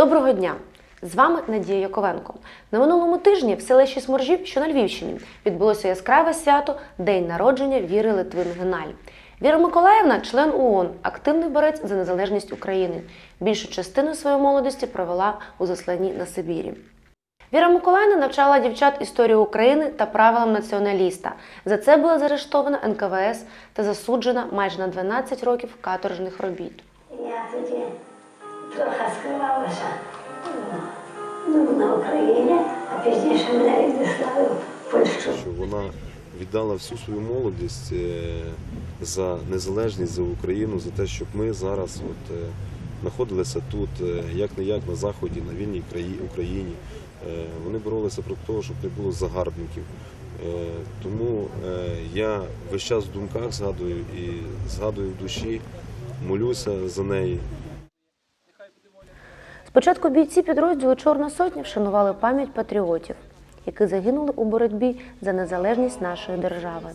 Доброго дня! З вами Надія Яковенко. На минулому тижні в селищі Сморжів, що на Львівщині, відбулося яскраве свято День народження Віри Литвин Геналь. Віра Миколаївна член ООН, активний борець за незалежність України. Більшу частину своєї молодості провела у засланні на Сибірі. Віра Миколаївна навчала дівчат історію України та правилам націоналіста. За це була заарештована НКВС та засуджена майже на 12 років каторжних робіт. Я тоді трохи скривалася ну, на Україні, а пізніше мене відіслали в Польщу. вона віддала всю свою молодість е, за незалежність за Україну, за те, щоб ми зараз от, е, знаходилися тут, як не як на заході, на вільній краї- Україні. Е, Вони боролися проти того, щоб не було загарбників. Тому я весь час в думках згадую і згадую в душі, молюся за неї. Спочатку бійці підрозділу Чорна сотня вшанували пам'ять патріотів, які загинули у боротьбі за незалежність нашої держави.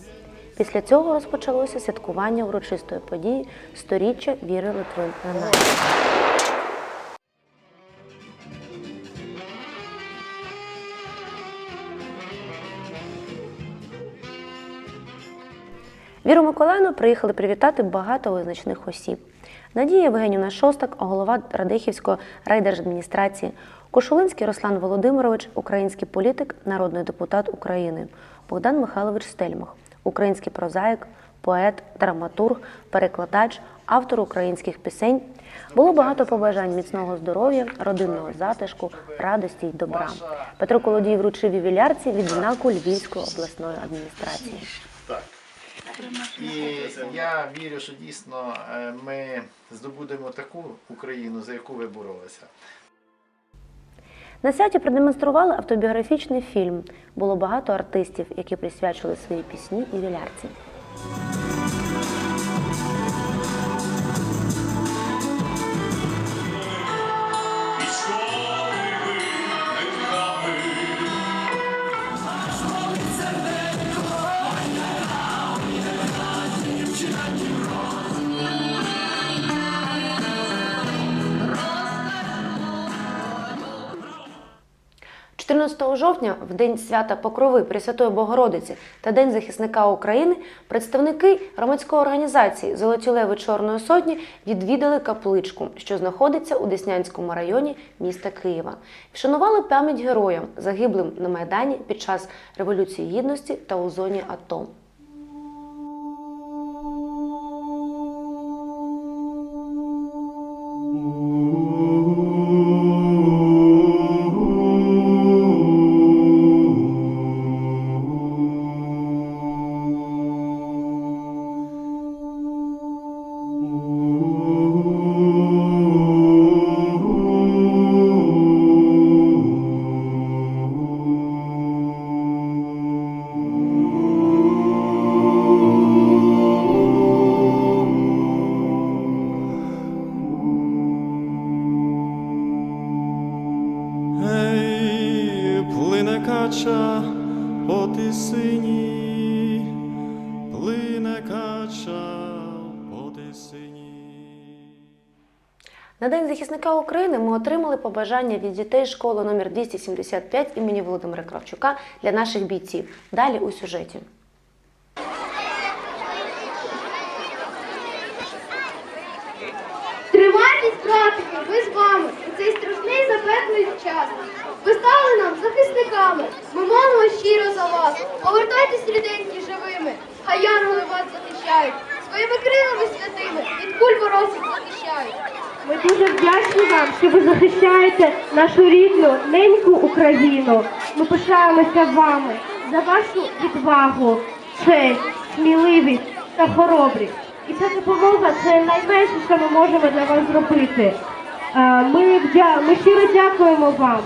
Після цього розпочалося святкування урочистої події сторіччя віри Литвин на нас. Віру Миколаївну приїхали привітати багато визначних осіб. Надія Євгенівна Шостак, голова Радихівської райдержадміністрації, Кошулинський Руслан Володимирович, український політик, народний депутат України, Богдан Михайлович Стельмах, український прозаїк, поет, драматург, перекладач, автор українських пісень. Було багато побажань міцного здоров'я, родинного затишку, радості й добра. Петро Колодій вручив ювілярці відзнаку Львівської обласної адміністрації. І я вірю, що дійсно е, ми здобудемо таку Україну, за яку ви боролися. На святі продемонстрували автобіографічний фільм. Було багато артистів, які присвячили свої пісні і вілярці. – 14 жовтня, в день свята Покрови Пресвятої Богородиці та День захисника України, представники громадської організації Золоті леви Чорної сотні відвідали капличку, що знаходиться у Деснянському районі міста Києва. Вшанували пам'ять героям, загиблим на Майдані під час Революції Гідності та у зоні АТО. Кача по тисині, плине кача по тисині. На День захисника України ми отримали побажання від дітей школи номер 275 імені Володимира Кравчука для наших бійців. Далі у сюжеті. Тримайтесь, братики, ми з вами у цей страшний запеклий час. Ви стали нам захисниками. Ми молимо щиро за вас. Повертайтесь, ріденькі, живими. Хай янголи вас захищають. Своїми крилами святими від куль ворожих захищають. Ми дуже вдячні вам, що ви захищаєте нашу рідну неньку Україну. Ми пишаємося вами за вашу відвагу, честь, сміливість та хоробрість. І ця допомога це найменше, що ми можемо для вас зробити. Е, Ми, ми щиро дякуємо вам,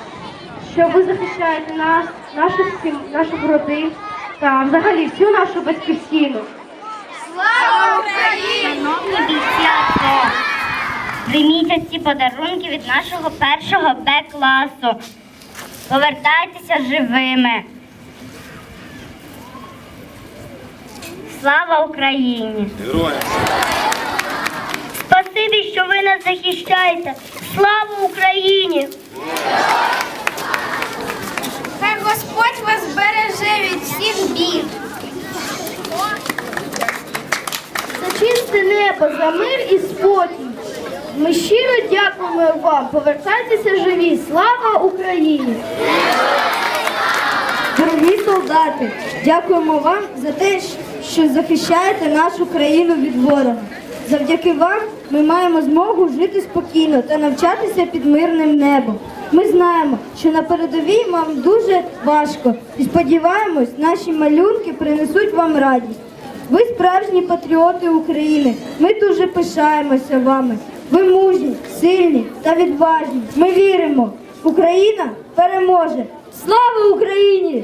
що ви захищаєте нас, наших сім, наших родин та взагалі всю нашу батьківщину. Слава Україні! Шановні бійці АТО, прийміть ці подарунки від нашого першого Б-класу. Повертайтеся живими. Слава Україні! Героям! Спасибі Спасибі, що ви нас захищаєте. Слава Україні! Хай Господь вас береже від всіх бід. За чисте небо, за мир і спокій. Ми щиро дякуємо вам. Повертайтеся живі. Слава Україні! Дорогі солдати, дякуємо вам за те, що захищаєте нашу країну від ворога. Завдяки вам ми маємо змогу жити спокійно та навчатися під мирним небом. Ми знаємо, що на передовій вам дуже важко і сподіваємось, наші малюнки принесуть вам радість. Ви справжні патріоти України. Ми дуже пишаємося вами. Ви мужні, сильні та відважні. Ми віримо, Україна переможе. Слава Україні!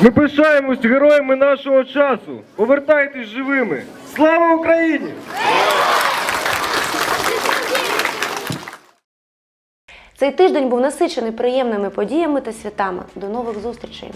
Ми пишаємось героями нашого часу. Повертайтесь живими. Слава Україні! Цей тиждень був насичений приємними подіями та святами. До нових зустрічей!